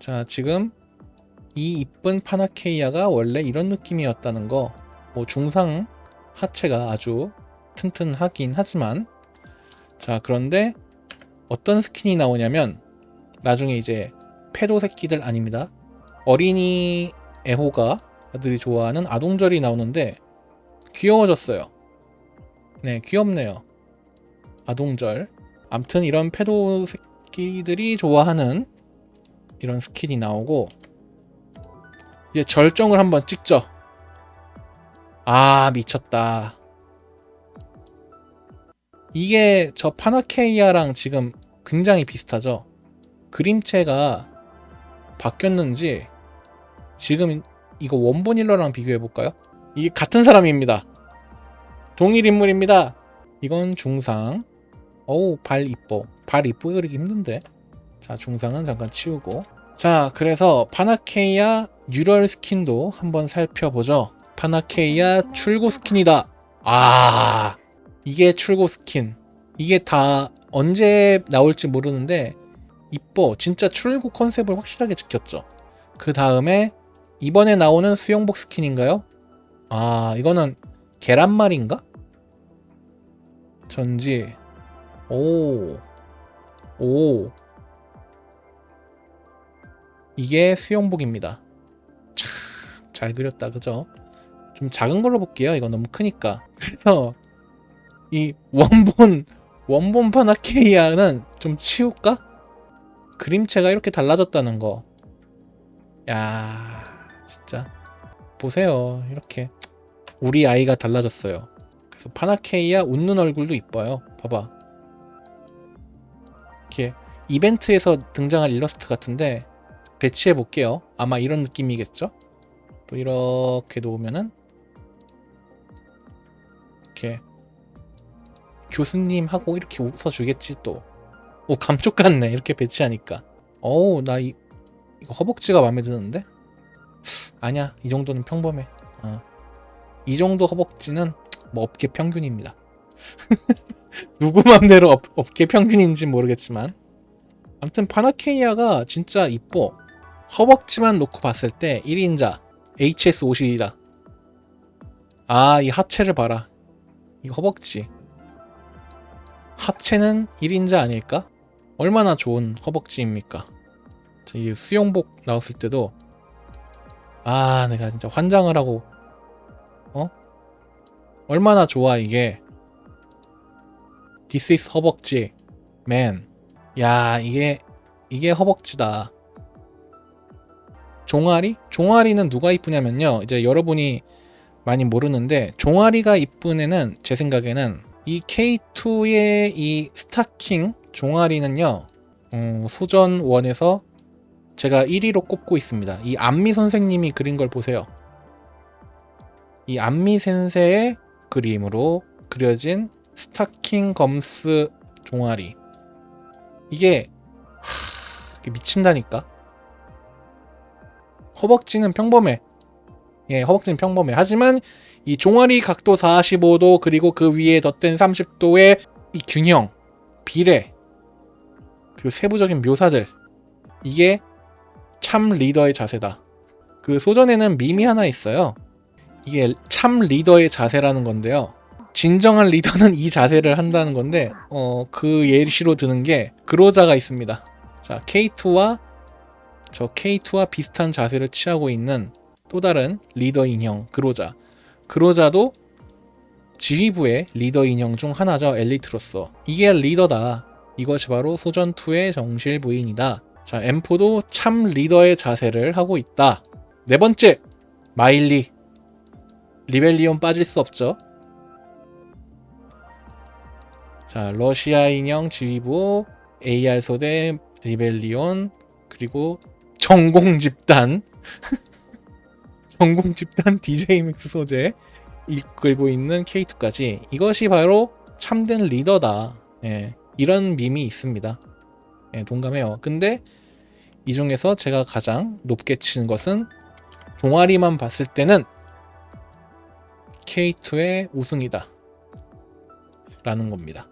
자, 지금 이 이쁜 파나케이아가 원래 이런 느낌이었다는 거. 뭐 중상 하체가 아주 튼튼하긴 하지만 자, 그런데 어떤 스킨이 나오냐면 나중에 이제 페도 새끼들 아닙니다. 어린이 애호가 들이 좋아하는 아동절이 나오는데 귀여워졌어요. 네, 귀엽네요. 아동절. 암튼 이런 페도 새끼들이 좋아하는 이런 스킨이 나오고 이제 절정을 한번 찍죠. 아 미쳤다. 이게 저 파나케이아랑 지금 굉장히 비슷하죠. 그림체가 바뀌었는지 지금 이거 원본 일러랑 비교해 볼까요? 이게 같은 사람입니다. 동일 인물입니다. 이건 중상. 어우 발 이뻐. 발 이쁘게 그리기 힘든데. 자 중상은 잠깐 치우고. 자 그래서 파나케이아 뉴럴 스킨도 한번 살펴보죠. 파나케이아 출고 스킨이다. 아 이게 출고 스킨. 이게 다 언제 나올지 모르는데 이뻐. 진짜 출고 컨셉을 확실하게 지켰죠. 그 다음에 이번에 나오는 수영복 스킨인가요? 아 이거는 계란말인가? 전지 오. 오. 이게 수영복입니다. 참, 잘 그렸다, 그죠? 좀 작은 걸로 볼게요. 이거 너무 크니까. 그래서, 이 원본, 원본 파나케이아는 좀 치울까? 그림체가 이렇게 달라졌다는 거. 야 진짜. 보세요. 이렇게. 우리 아이가 달라졌어요. 그래서 파나케이아 웃는 얼굴도 이뻐요. 봐봐. 이렇게 이벤트에서 등장할 일러스트 같은데 배치해 볼게요. 아마 이런 느낌이겠죠? 또 이렇게 놓으면은 이렇게 교수님 하고 이렇게 웃어주겠지 또. 오 감쪽 같네 이렇게 배치하니까. 어우 나 이, 이거 허벅지가 마음에 드는데? 아니야 이 정도는 평범해. 어. 이 정도 허벅지는 뭐 업계 평균입니다. 누구 맘대로 업, 업계 평균인지 모르겠지만 아무튼 파나케이아가 진짜 이뻐 허벅지만 놓고 봤을 때 1인자 HS50이다. 아 이 하체를 봐라. 이 허벅지. 하체는 1인자 아닐까? 얼마나 좋은 허벅지입니까? 자, 이 수영복 나왔을 때도 아 내가 진짜 환장을 하고 어? 얼마나 좋아 이게. This is 허벅지 man. 야 이게 이게 허벅지다 종아리? 종아리는 누가 이쁘냐면요. 이제 여러분이 많이 모르는데 종아리가 이쁜 애는 제 생각에는 이 K2의 이 스타킹 종아리는요 어, 소전 1에서 제가 1위로 꼽고 있습니다. 이 안미 선생님이 그린 걸 보세요. 이 안미 센세의 그림으로 그려진 스타킹 검스 종아리. 이게 하, 미친다니까 허벅지는 평범해. 예 허벅지는 평범해. 하지만 이 종아리 각도 45도 그리고 그 위에 덧댄 30도의 이 균형 비례 그리고 세부적인 묘사들 이게 참 리더의 자세다. 그 소전에는 밈이 하나 있어요. 이게 참 리더의 자세라는 건데요. 진정한 리더는 이 자세를 한다는 건데 어, 그 예시로 드는 게 그로자가 있습니다. 자 K2와 저 K2와 비슷한 자세를 취하고 있는 또 다른 리더 인형 그로자. 그로자도 지휘부의 리더 인형 중 하나죠 엘리트로서. 이게 리더다. 이것이 바로 소전 2의 정실 부인이다. 자 M4도 참 리더의 자세를 하고 있다. 네 번째 마일리 리벨리온 빠질 수 없죠. 자, 러시아 인형 지휘부, AR 소대, 리벨리온, 그리고 전공 집단, 전공 집단 DJ 맥스 소재 이끌고 있는 K2까지 이것이 바로 참된 리더다. 예, 이런 밈이 있습니다. 예, 동감해요. 근데 이 중에서 제가 가장 높게 치는 것은 종아리만 봤을 때는 K2의 우승이다. 라는 겁니다.